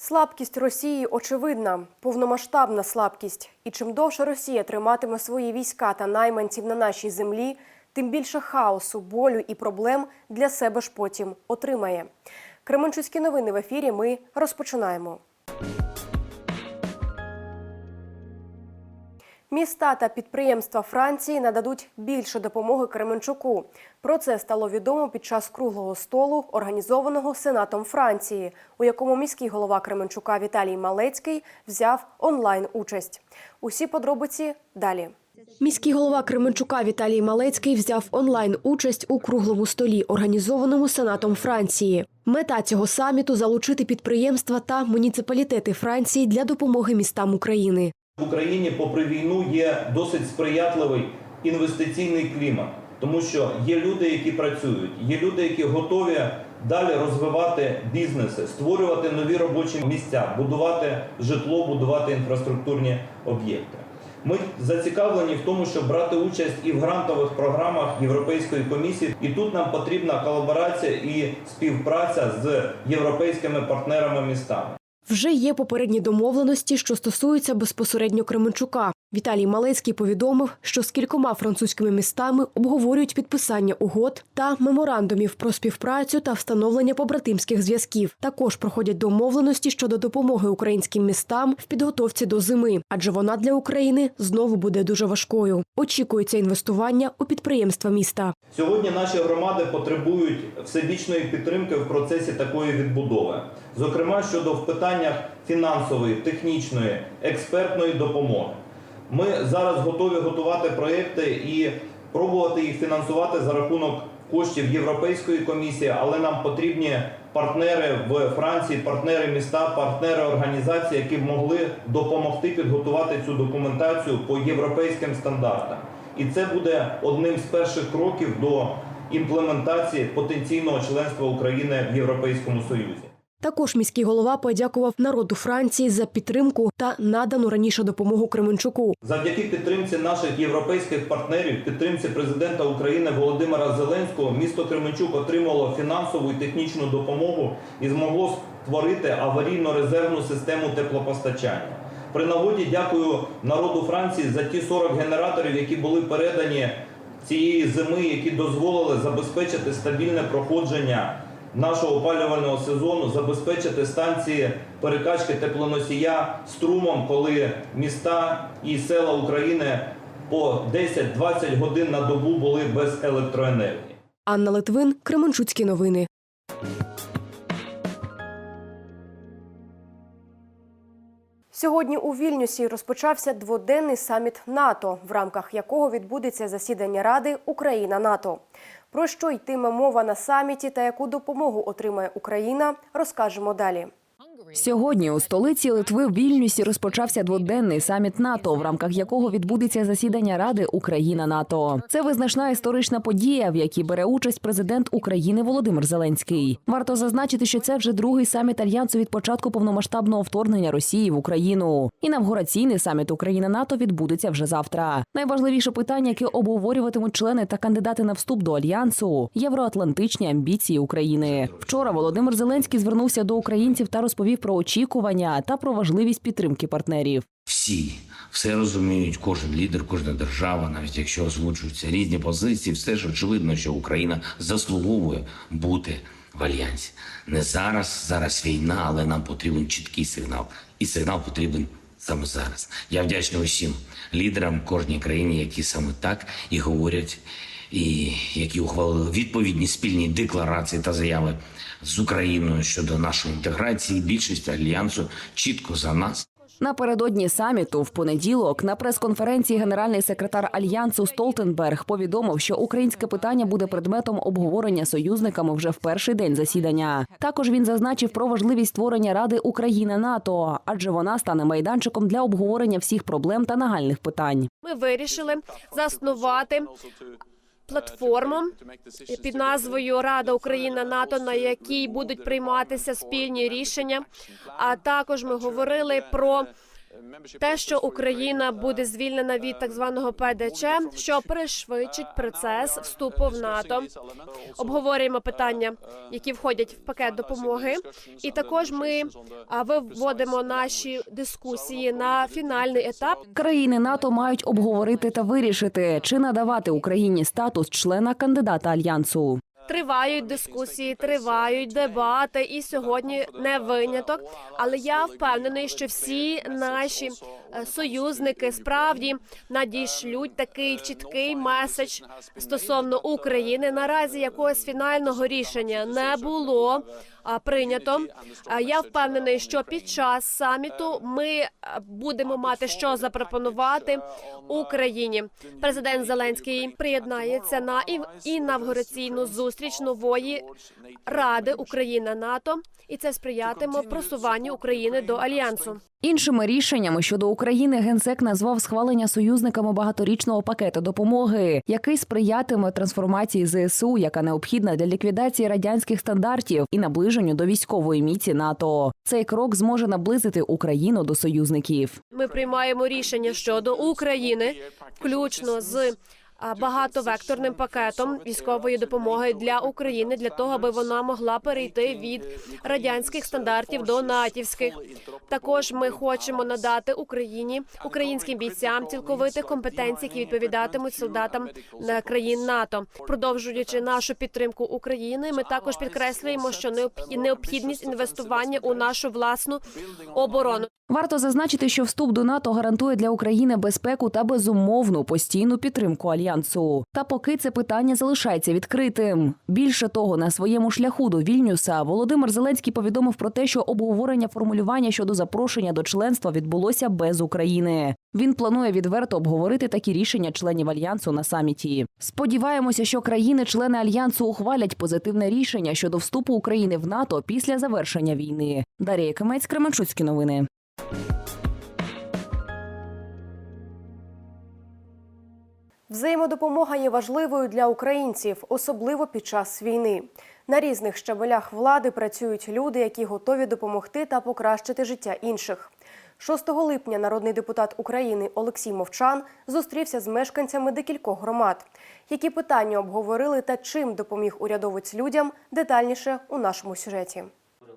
Слабкість Росії очевидна, повномасштабна слабкість. І чим довше Росія триматиме свої війська та найманців на нашій землі, тим більше хаосу, болю і проблем для себе ж потім отримає. Кременчуцькі новини в ефірі. Ми розпочинаємо. Міста та підприємства Франції нададуть більше допомоги Кременчуку. Про це стало відомо під час круглого столу, організованого Сенатом Франції, у якому міський голова Кременчука Віталій Малецький взяв онлайн участь. Усі подробиці далі. Міський голова Кременчука Віталій Малецький взяв онлайн участь у круглому столі, організованому Сенатом Франції. Мета цього саміту залучити підприємства та муніципалітети Франції для допомоги містам України. В Україні, попри війну, є досить сприятливий інвестиційний клімат, тому що є люди, які працюють, є люди, які готові далі розвивати бізнеси, створювати нові робочі місця, будувати житло, будувати інфраструктурні об'єкти. Ми зацікавлені в тому, щоб брати участь і в грантових програмах Європейської комісії, і тут нам потрібна колаборація і співпраця з європейськими партнерами містами. Вже є попередні домовленості, що стосуються безпосередньо Кременчука. Віталій Малецький повідомив, що з кількома французькими містами обговорюють підписання угод та меморандумів про співпрацю та встановлення побратимських зв'язків. Також проходять домовленості щодо допомоги українським містам в підготовці до зими, адже вона для України знову буде дуже важкою. Очікується інвестування у підприємства міста. Сьогодні наші громади потребують всебічної підтримки в процесі такої відбудови, зокрема щодо в питаннях фінансової, технічної, експертної допомоги. Ми зараз готові готувати проекти і пробувати їх фінансувати за рахунок коштів Європейської комісії, але нам потрібні партнери в Франції, партнери міста, партнери організації, які б могли допомогти підготувати цю документацію по європейським стандартам. І це буде одним з перших кроків до імплементації потенційного членства України в Європейському Союзі. Також міський голова подякував народу Франції за підтримку та надану раніше допомогу Кременчуку. Завдяки підтримці наших європейських партнерів, підтримці президента України Володимира Зеленського, місто Кременчук отримало фінансову і технічну допомогу і змогло створити аварійно-резервну систему теплопостачання. При нагоді дякую народу Франції за ті 40 генераторів, які були передані цієї зими, які дозволили забезпечити стабільне проходження нашого опалювального сезону, забезпечити станції перекачки теплоносія струмом, коли міста і села України по 10-20 годин на добу були без електроенергії. Анна Литвин, Кременчуцькі новини. Сьогодні у Вільнюсі розпочався дводенний саміт НАТО, в рамках якого відбудеться засідання Ради Україна НАТО. Про що йтиме мова на саміті та яку допомогу отримає Україна, розкажемо далі. Сьогодні у столиці Литви в Вільнюсі розпочався дводенний саміт НАТО, в рамках якого відбудеться засідання Ради Україна НАТО. Це визначна історична подія, в якій бере участь президент України Володимир Зеленський. Варто зазначити, що це вже другий саміт альянсу від початку повномасштабного вторгнення Росії в Україну. Інавгураційний саміт Україна НАТО відбудеться вже завтра. Найважливіше питання, яке обговорюватимуть члени та кандидати на вступ до альянсу євроатлантичні амбіції України. Вчора Володимир Зеленський звернувся до українців та розповів про очікування та про важливість підтримки партнерів. Всі все розуміють, кожен лідер, кожна держава, навіть якщо озвучуються різні позиції, все ж очевидно, що Україна заслуговує бути в альянсі. Не зараз, зараз війна, але нам потрібен чіткий сигнал, і сигнал потрібен саме зараз. Я вдячний усім лідерам кожній країні, які саме так і говорять, і які ухвалили відповідні спільні декларації та заяви з Україною щодо нашої інтеграції. Більшість альянсу чітко за нас. Напередодні саміту в понеділок на прес-конференції генеральний секретар альянсу Столтенберг повідомив, що українське питання буде предметом обговорення союзниками вже в перший день засідання. Також він зазначив про важливість створення Ради Україна НАТО, адже вона стане майданчиком для обговорення всіх проблем та нагальних питань. Ми вирішили заснувати платформу під назвою Рада Україна НАТО, на якій будуть прийматися спільні рішення. А також ми говорили про те, що Україна буде звільнена від так званого ПДЧ, що пришвидшить процес вступу в НАТО. Обговорюємо питання, які входять в пакет допомоги, і також ми виводимо наші дискусії на фінальний етап. Країни НАТО мають обговорити та вирішити, чи надавати Україні статус члена кандидата альянсу. Тривають дискусії, тривають дебати, і сьогодні не виняток. Але я впевнений, що всі наші е, союзники справді надішлють такий чіткий меседж стосовно України. Наразі якогось фінального рішення не було прийнято. Я впевнений, що під час саміту ми будемо мати що запропонувати Україні. Президент Зеленський приєднається на інавгураційну зустріч нової ради Україна НАТО, і це сприятиме просуванню України до альянсу. Іншими рішеннями щодо України генсек назвав схвалення союзниками багаторічного пакету допомоги, який сприятиме трансформації ЗСУ, яка необхідна для ліквідації радянських стандартів і наближенню до військової міці НАТО. Цей крок зможе наблизити Україну до союзників. Ми приймаємо рішення щодо України, включно з багатовекторним пакетом військової допомоги для України для того, аби вона могла перейти від радянських стандартів до натівських. Також ми хочемо надати Україні українським бійцям цілковитих компетенцій, які відповідатимуть солдатам країн НАТО. Продовжуючи нашу підтримку України, ми також підкреслюємо, що необхідність інвестування у нашу власну оборону. Варто зазначити, що вступ до НАТО гарантує для України безпеку та безумовну постійну підтримку альянсу. Та поки це питання залишається відкритим. Більше того, на своєму шляху до Вільнюса Володимир Зеленський повідомив про те, що обговорення формулювання щодо запрошення до членства відбулося без України. Він планує відверто обговорити такі рішення членів альянсу на саміті. Сподіваємося, що країни-члени альянсу ухвалять позитивне рішення щодо вступу України в НАТО після завершення війни. Дарія Кимець, Кременчуцькі новини. Взаємодопомога є важливою для українців, особливо під час війни. На різних щабелях влади працюють люди, які готові допомогти та покращити життя інших. 6 липня народний депутат України Олексій Мовчан зустрівся з мешканцями декількох громад. Які питання обговорили та чим допоміг урядовець людям детальніше у нашому сюжеті.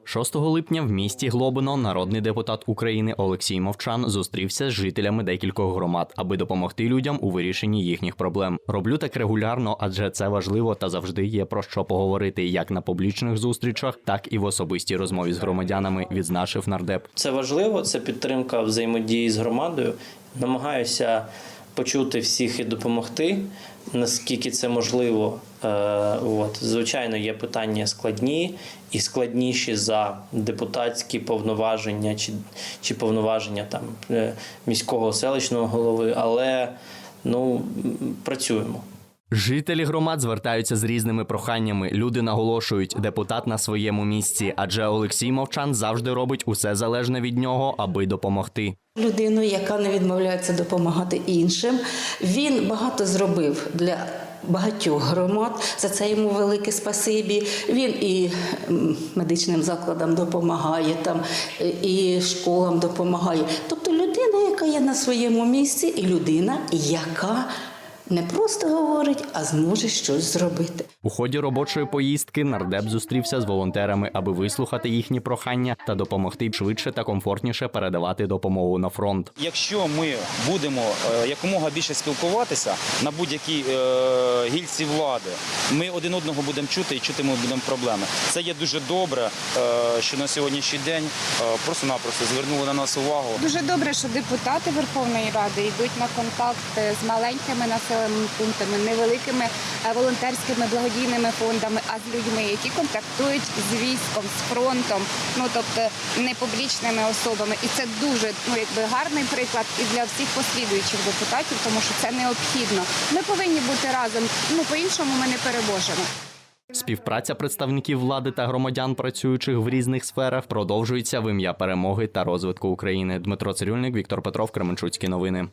6 липня в місті Глобино народний депутат України Олексій Мовчан зустрівся з жителями декількох громад, аби допомогти людям у вирішенні їхніх проблем. Роблю так регулярно, адже це важливо та завжди є про що поговорити як на публічних зустрічах, так і в особистій розмові з громадянами. Відзначив нардеп. Це важливо, це підтримка взаємодії з громадою. Намагаюся почути всіх і допомогти, наскільки це можливо. Е, От. Звичайно, є питання складні і складніші за депутатські повноваження чи, чи повноваження там, е, міського селищного голови, але ну, працюємо. Жителі громад звертаються з різними проханнями. Люди наголошують, депутат на своєму місці, адже Олексій Мовчан завжди робить усе залежне від нього, аби допомогти. Людину, яка не відмовляється допомагати іншим. Він багато зробив для багатьох громад. За це йому велике спасибі. Він і медичним закладам допомагає, там і школам допомагає. Тобто людина, яка є на своєму місці, і людина, яка не просто говорить, а зможе щось зробити. У ході робочої поїздки нардеп зустрівся з волонтерами, аби вислухати їхні прохання та допомогти швидше та комфортніше передавати допомогу на фронт. Якщо ми будемо е, якомога більше спілкуватися на будь-якій е, гільці влади, ми один одного будемо чути і чути ми будемо проблеми. Це є дуже добре, е, що на сьогоднішній день е, просто-напросто звернули на нас увагу. Дуже добре, що депутати Верховної Ради йдуть на контакт з маленькими населеними пунктами, невеликими е, волонтерськими благодійними фондами, а з людьми, які контактують з військом, з фронтом, ну тобто не публічними особами. І це дуже ну якби гарний приклад і для всіх послідуючих депутатів, тому що це необхідно. Ми повинні бути разом. Ну по іншому ми не переможемо. Співпраця представників влади та громадян, працюючих в різних сферах, продовжується в ім'я перемоги та розвитку України. Дмитро Цирюльник, Віктор Петров, Кременчуцькі новини.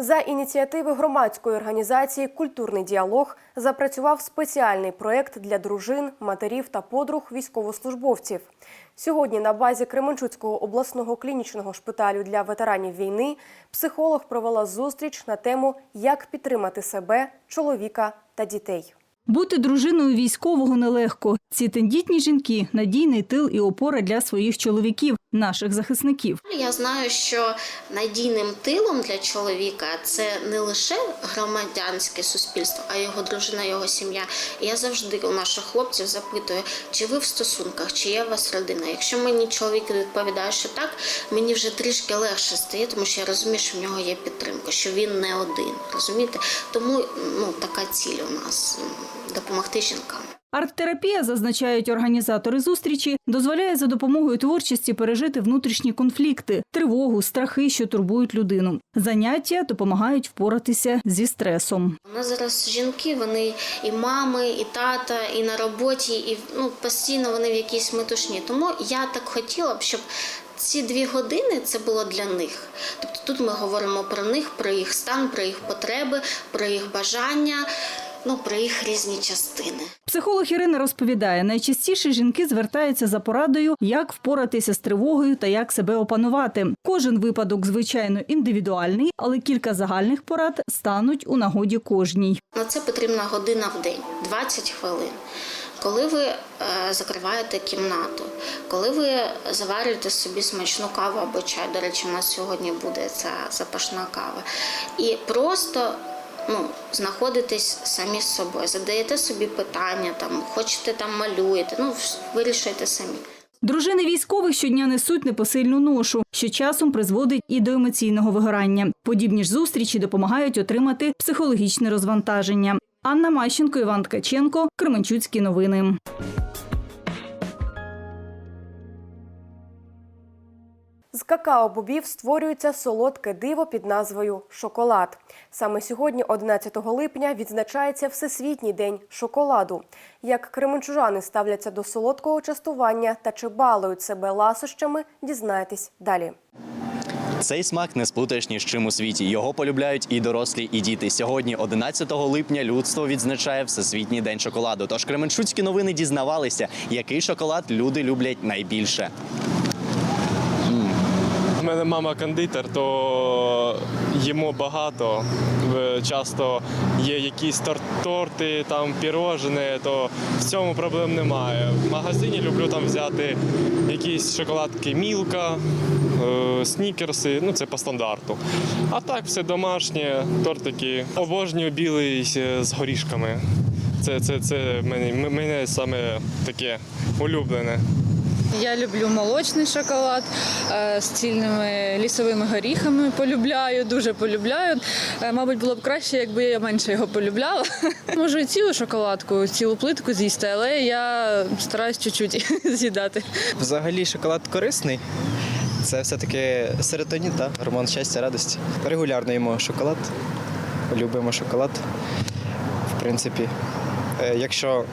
За ініціативи громадської організації Культурний діалог запрацював спеціальний проєкт для дружин, матерів та подруг військовослужбовців. Сьогодні на базі Кременчуцького обласного клінічного шпиталю для ветеранів війни психолог провела зустріч на тему Як підтримати себе, чоловіка та дітей. Бути дружиною військового нелегко. Ці тендітні жінки надійний тил і опора для своїх чоловіків, наших захисників. Я знаю, що надійним тилом для чоловіка це не лише громадянське суспільство, а його дружина, його сім'я. Я завжди у наших хлопців запитую, чи ви в стосунках, чи є у вас родина. Якщо мені чоловік відповідає, що так, мені вже трішки легше стає, тому що я розумію, що в нього є підтримка, що він не один. Розумієте? Тому ну така ціль у нас допомогти жінкам. Арт-терапія, зазначають організатори зустрічі, дозволяє за допомогою творчості пережити внутрішні конфлікти, тривогу, страхи, що турбують людину. Заняття допомагають впоратися зі стресом. У нас зараз жінки, вони і мами, і тата, і на роботі, і ну постійно вони в якійсь метушні. Тому я так хотіла б, щоб ці дві години це було для них. Тобто тут ми говоримо про них, про їх стан, про їх потреби, про їх бажання, ну про їх різні частини. Психолог Ірина розповідає, найчастіше жінки звертаються за порадою, як впоратися з тривогою та як себе опанувати. Кожен випадок, звичайно, індивідуальний, але кілька загальних порад стануть у нагоді кожній. На це потрібна година в день, 20 хвилин. Коли ви е, закриваєте кімнату, коли ви заварюєте собі смачну каву або чай, до речі, у нас сьогодні буде ця запашна кава, і просто ну, знаходитесь самі з собою, задаєте собі питання, там, хочете там малюєте, ну, вирішуєте самі. Дружини військових щодня несуть непосильну ношу, що часом призводить і до емоційного вигорання. Подібні ж зустрічі допомагають отримати психологічне розвантаження. Анна Мащенко, Іван Ткаченко, Кременчуцькі новини. З какао-бобів створюється солодке диво під назвою шоколад. Саме сьогодні, 11 липня, відзначається Всесвітній день шоколаду. Як кременчужани ставляться до солодкого частування та чи балують себе ласощами, дізнаєтесь далі. Цей смак не сплутаєш ні з чим у світі. Його полюбляють і дорослі, і діти. Сьогодні, 11 липня, людство відзначає Всесвітній день шоколаду. Тож Кременчуцькі новини дізнавалися, який шоколад люди люблять найбільше. Мене мама кондитер, то їмо багато. Часто є якісь тор- торти, там пірожне, то в цьому проблем немає. В магазині люблю там взяти якісь шоколадки Мілка, е, снікерси, ну це по стандарту. А так все домашнє, тортики. Обожнюю білий е, з горішками. Це, це, це мене, мене саме таке улюблене. Я люблю молочний шоколад е, з цільними лісовими горіхами. Полюбляю, дуже полюбляю. Е, Мабуть, було б краще, якби я менше його полюбляла. Можу і цілу шоколадку, цілу плитку з'їсти, але я стараюсь чуть-чуть з'їдати. Взагалі шоколад корисний. Це все-таки серотонін, та гормон щастя, радості. Регулярно їмо шоколад, любимо шоколад. В принципі, е, якщо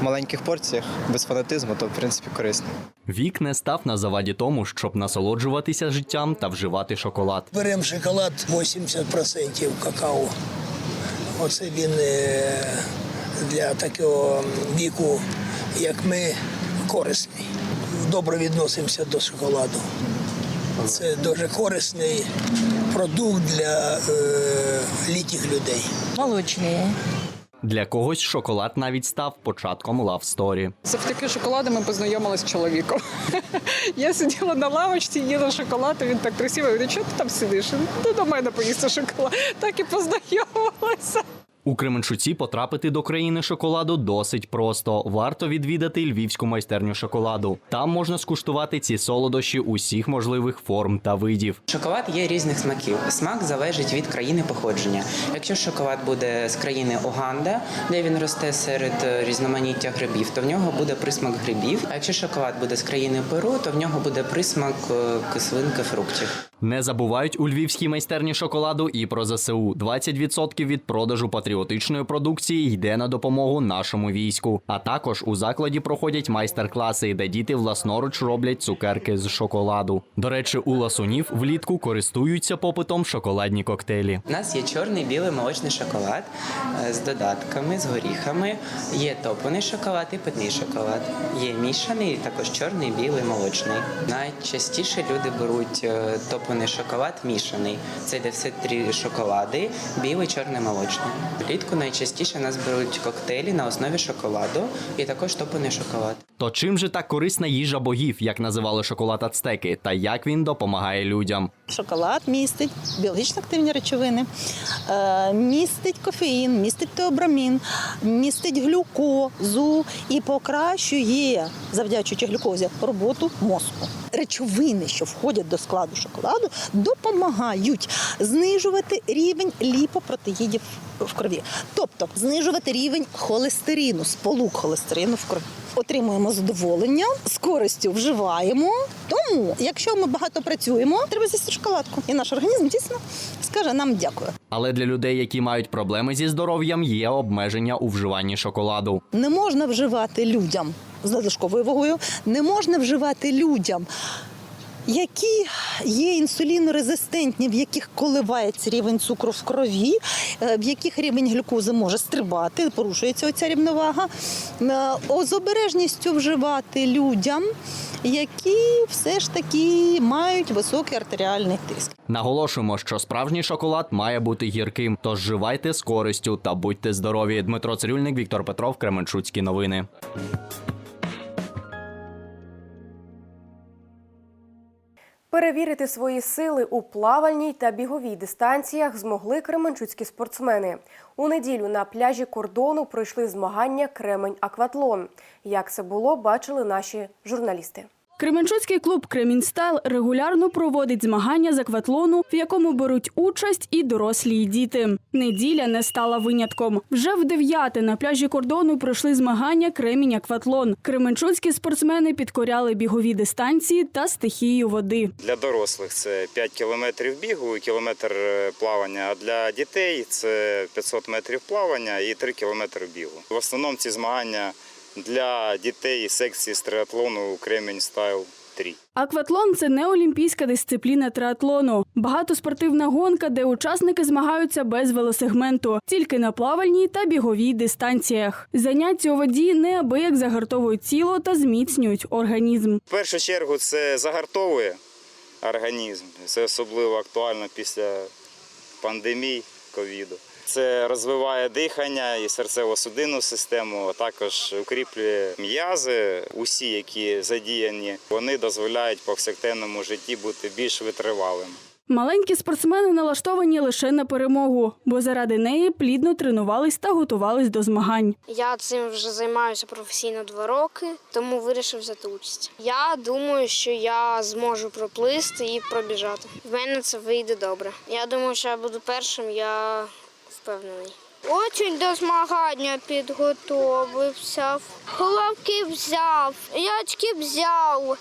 в маленьких порціях, без фанатизму, то в принципі корисно. Вік не став на заваді тому, щоб насолоджуватися життям та вживати шоколад. Беремо шоколад 80% какао. Оце він е, для такого віку, як ми, корисний. Добре відносимося до шоколаду. Це дуже корисний продукт для е, літніх людей. Молочний. Для когось шоколад навіть став початком лавсторі. Завдяки шоколаду ми познайомилися з чоловіком. Я сиділа на лавочці, їла шоколад, і він так красиво. Я говорю, чого ти там сидиш? Ти до мене поїсти шоколад. Так і познайомилися. У Кременчуці потрапити до країни шоколаду досить просто. Варто відвідати львівську майстерню шоколаду. Там можна скуштувати ці солодощі усіх можливих форм та видів. Шоколад є різних смаків. Смак залежить від країни походження. Якщо шоколад буде з країни Уганда, де він росте серед е, різноманіття грибів, то в нього буде присмак грибів. А якщо шоколад буде з країни Перу, то в нього буде присмак е, кислинки фруктів. Не забувають у львівській майстерні шоколаду і про ЗСУ. 20% від продажу патріотів патріотичної продукції йде на допомогу нашому війську. А також у закладі проходять майстер-класи, де діти власноруч роблять цукерки з шоколаду. До речі, у ласунів влітку користуються попитом шоколадні коктейлі. У нас є чорний білий молочний шоколад е, з додатками, з горіхами. Є топлений шоколад і питний шоколад. Є мішаний, також чорний, білий, молочний. Найчастіше люди беруть е, топлений шоколад мішаний. Це йде все три шоколади: білий, чорний, молочний. Влітку найчастіше нас беруть коктейлі на основі шоколаду і також топлений шоколад. То чим же так корисна їжа богів, як називали шоколад ацтеки, та як він допомагає людям? Шоколад містить біологічно активні речовини, е, містить кофеїн, містить теобрамін, містить глюкозу і покращує, завдячуючи глюкозі, роботу мозку. Речовини, що входять до складу шоколаду, допомагають знижувати рівень ліпопротеїдів в крові, тобто знижувати рівень холестерину, сполук холестерину в крові. Отримуємо задоволення, з користю вживаємо. Тому, якщо ми багато працюємо, треба з'їсти шоколадку. І наш організм дійсно скаже нам дякую. Але для людей, які мають проблеми зі здоров'ям, є обмеження у вживанні шоколаду. Не можна вживати людям з надлишковою не можна вживати людям. Які є інсулінорезистентні, в яких коливається рівень цукру в крові, е, в яких рівень глюкози може стрибати, порушується оця рівновага, Е, з обережністю вживати людям, які все ж таки мають високий артеріальний тиск. Наголошуємо, що справжній шоколад має бути гірким, тож вживайте з користю та будьте здорові. Дмитро Цирюльник, Віктор Петров, Кременчуцькі новини. Перевірити свої сили у плавальній та біговій дистанціях змогли кременчуцькі спортсмени. У неділю на пляжі кордону пройшли змагання Кремень Акватлон. Як це було, бачили наші журналісти. Кременчуцький клуб Кремінстайл регулярно проводить змагання з акватлону, в якому беруть участь і дорослі, і діти. Неділя не стала винятком. Вже в дев'яте на пляжі кордону пройшли змагання Кремінь Акватлон. Кременчуцькі спортсмени підкоряли бігові дистанції та стихію води. Для дорослих це 5 кілометрів бігу і кілометр е, плавання. А для дітей це 500 метрів плавання і 3 кілометри бігу. В основному ці змагання для дітей секції з триатлону Кремінь Стайл 3. Акватлон це не олімпійська дисципліна триатлону. Багатоспортивна гонка, де учасники змагаються без велосегменту, тільки на плавальній та біговій дистанціях. Заняття у воді неабияк загартовують тіло та зміцнюють організм. В першу чергу це загартовує організм. Це особливо актуально після пандемії ковіду. Це розвиває дихання і серцево-судинну систему, а також укріплює м'язи. Усі, які задіяні, вони дозволяють в повсякденному житті бути більш витривалими. Маленькі спортсмени налаштовані лише на перемогу, бо заради неї плідно тренувались та готувались до змагань. Я цим вже займаюся професійно два роки, тому вирішив взяти участь. Я думаю, що я зможу проплисти і пробіжати. В мене це вийде добре. Я думаю, що я буду першим, я впевнений. Очень до змагання підготовився. Головки взяв, ячки взяв.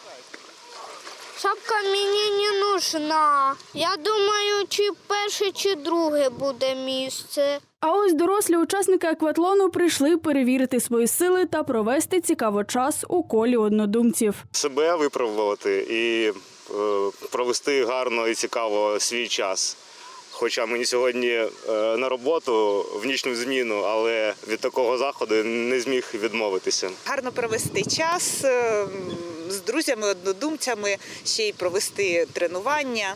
Шапка мені не нужна. Я думаю, чи перше, чи друге буде місце. А ось дорослі учасники акватлону прийшли перевірити свої сили та провести цікаво час у колі однодумців. Себе випробувати і е, провести гарно і цікаво свій час. Хоча мені сьогодні е, на роботу в нічну зміну, але від такого заходу не зміг відмовитися. гарно провести час е, з друзями, однодумцями, ще й провести тренування.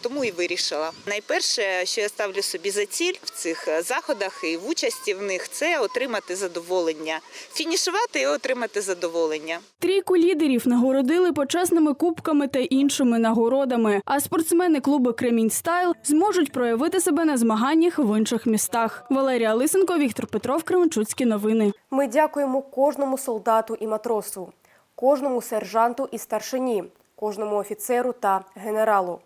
Тому і вирішила. Найперше, що я ставлю собі за ціль в цих е, заходах і в участі в них, це отримати задоволення, фінішувати і отримати задоволення. Трійку лідерів нагородили почесними кубками та іншими нагородами. А спортсмени клубу Кремінь Стайл зможуть проявити себе на змаганнях в інших містах. Валерія Лисенко, Віктор Петров, Кременчуцькі новини. Ми дякуємо кожному солдату і матросу, кожному сержанту і старшині, кожному офіцеру та генералу.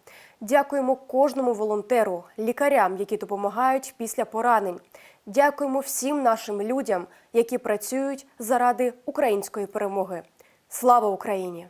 Дякуємо кожному волонтеру, лікарям, які допомагають після поранень. Дякуємо всім нашим людям, які працюють заради української перемоги. Слава Україні!